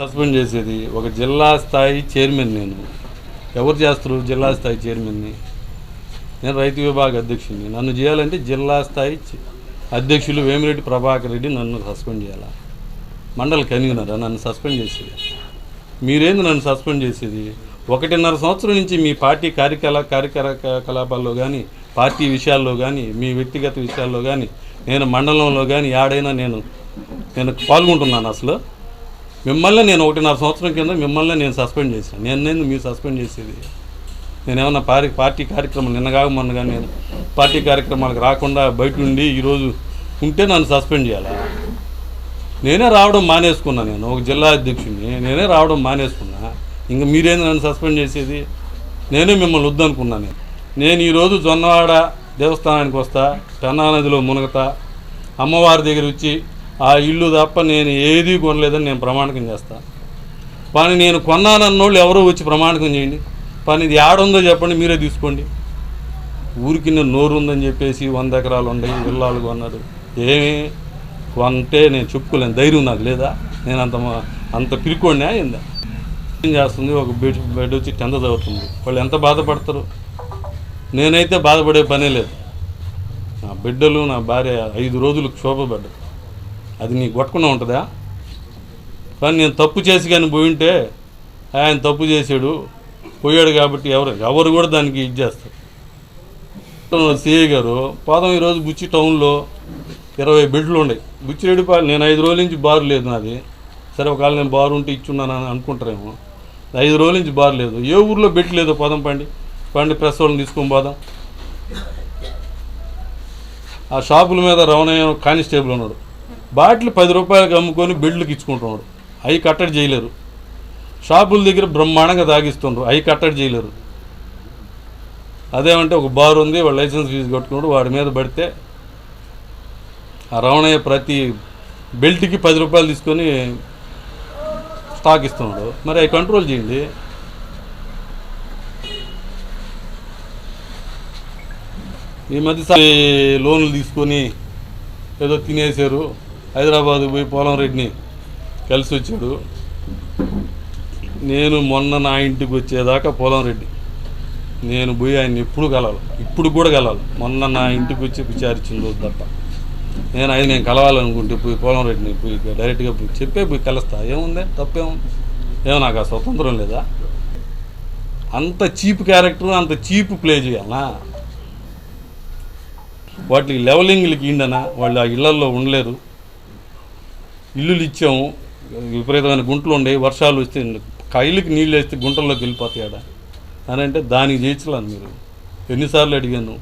Suspend చేసేది ఒక జిల్లా స్థాయి చైర్మన్ నేను. ఎవరు చేస్తారు జిల్లా స్థాయి చైర్మన్ని? నేను రైతు విభాగ అధ్యక్షుడిని. నన్ను చేయాలంటే జిల్లా స్థాయి అధ్యక్షులు వేమిరెడ్డి ప్రభాకర్ రెడ్డి నన్ను సస్పెండ్ చేయాలా? మండలి కన్వీనరా? నన్ను సస్పెండ్ చేసేది. మీరేంది నన్ను సస్పెండ్ చేసేది? ఒకటిన్నర సంవత్సరం నుంచి మీ పార్టీ కార్యకలా కార్యకలాపాల్లో కానీ పార్టీ విషయాల్లో కానీ మీ వ్యక్తిగత విషయాల్లో కానీ నేను మండలంలో కానీ యాడైనా నేను నేను పాల్గొంటున్నాను అసలు. మిమ్మల్ని నేను ఒకటిన్నర సంవత్సరం కింద మిమ్మల్ని నేను సస్పెండ్ చేశాను. నేను నేను మీరు సస్పెండ్ చేసేది? నేను ఏమన్నా పార్టీ పార్టీ కార్యక్రమం నిన్నగా మొన్న కానీ నేను పార్టీ కార్యక్రమాలకు రాకుండా బయట ఉండి ఈరోజు ఉంటే నన్ను సస్పెండ్ చేయాలా? నేనే రావడం మానేసుకున్నా నేను. ఒక జిల్లా అధ్యక్షుడిని. నేనే రావడం మానేసుకున్నా. ఇంకా మీరేంది నన్ను సస్పెండ్ చేసేది? నేనే మిమ్మల్ని వద్దనుకున్నా నేను. నేను ఈరోజు జొన్నవాడ దేవస్థానానికి వస్తా పెన్నా నదిలో మునగతా అమ్మవారి దగ్గర వచ్చి ఆ ఇల్లు తప్ప నేను ఏది కొనలేదని నేను ప్రమాణకం చేస్తాను పని నేను కొన్నానన్నోళ్ళు ఎవరో వచ్చి ప్రమాణకం చేయండి. పని ఇది ఆడుందో చెప్పండి మీరే తీసుకోండి. ఊరికి నేను నోరు ఉందని చెప్పేసి వంద ఎకరాలు ఉన్నాయి విల్లాలు కొన్నారు. ఏమి? కొంటే నేను చెప్పుకోలేను ధైర్యం నాకు లేదా? నేను అంత అంత పిరుకోండి అయిందా ఏం చేస్తుంది? ఒక బెడ్ బెడ్ వచ్చి టెంత చదువుతుంది వాళ్ళు ఎంత బాధపడతారు? నేనైతే బాధపడే పనే లేదు. నా బిడ్డలు నా భార్య ఐదు రోజులు క్షోభపడ్డారు. అది నీకు కొట్టకుండా ఉంటుందా? కానీ నేను తప్పు చేసి కానీ పోయి ఉంటే ఆయన తప్పు చేశాడు పోయాడు కాబట్టి ఎవరు ఎవరు కూడా దానికి ఇది చేస్తారు. సిఐ గారు పాదం ఈరోజు బుచ్చి టౌన్లో ఇరవై బెడ్లు ఉన్నాయి. బుచ్చిరెడ్డిపాలెం నేను ఐదు రోజుల నుంచి బారు లేదు నాది. సరే ఒకవేళ నేను బారు ఉంటే ఇచ్చున్నాను అని అనుకుంటారేమో. ఐదు రోజుల నుంచి బారు లేదు. ఏ ఊర్లో బెడ్ లేదు పదం పండి? పండి ప్రెస్ వాళ్ళని తీసుకొని పోదాం. ఆ షాపుల మీద రవణయ్య కానిస్టేబుల్ ఉన్నాడు. బాటిల్ పది రూపాయలకు అమ్ముకొని బెడ్లకు ఇచ్చుకుంటున్నాడు. అవి కట్టడి చేయలేరు. షాపుల దగ్గర బ్రహ్మాండంగా తాగిస్తుండ్రు. అవి కట్టడి చేయలేరు. అదేమంటే ఒక బార్ ఉంది వాడు లైసెన్స్ ఫీజు కట్టుకున్నాడు వాడి మీద పడితే ఆ రవణయ్య ప్రతి బెల్ట్కి పది రూపాయలు తీసుకొని స్టాక్ ఇస్తున్నాడు. మరి అవి కంట్రోల్ చేయండి. ఈ మధ్య లోన్లు తీసుకొని ఏదో తినేశారు. హైదరాబాద్ పోయి పోలంరెడ్డిని కలిసి వచ్చాడు. నేను మొన్న నా ఇంటికి వచ్చేదాకా పోలంరెడ్డి నేను పోయి ఆయన ఎప్పుడు కలవాలి. ఇప్పుడు కూడా కలవాలి. మొన్న నా ఇంటికి వచ్చి విచారించింది రోజు తప్ప. నేను ఆయన నేను కలవాలనుకుంటే పోయి పోలంరెడ్డిని పోయి డైరెక్ట్గా పోయి చెప్పే పోయి కలుస్తా. ఏముంది? తప్పేముంది? ఏమో నాకు ఆ స్వతంత్రం లేదా? అంత చీప్ క్యారెక్టర్ అంత చీప్ ప్లే చేయాలనా వాటికి లెవలింగ్లకి ఇండనా వాళ్ళు ఆ ఇళ్ళల్లో ఉండలేరు. ఇల్లులు ఇచ్చాము విపరీతమైన గుంటలు ఉండే వర్షాలు వస్తే కైలుకి నీళ్ళు వేస్తే గుంటల్లోకి వెళ్ళిపోతాయి అని అంటే దానికి చేయించలేదు మీరు. ఎన్నిసార్లు అడిగాను.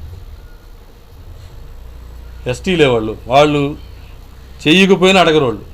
ఎస్టీలే వాళ్ళు వాళ్ళు చేయకపోయినా అడగరు వాళ్ళు.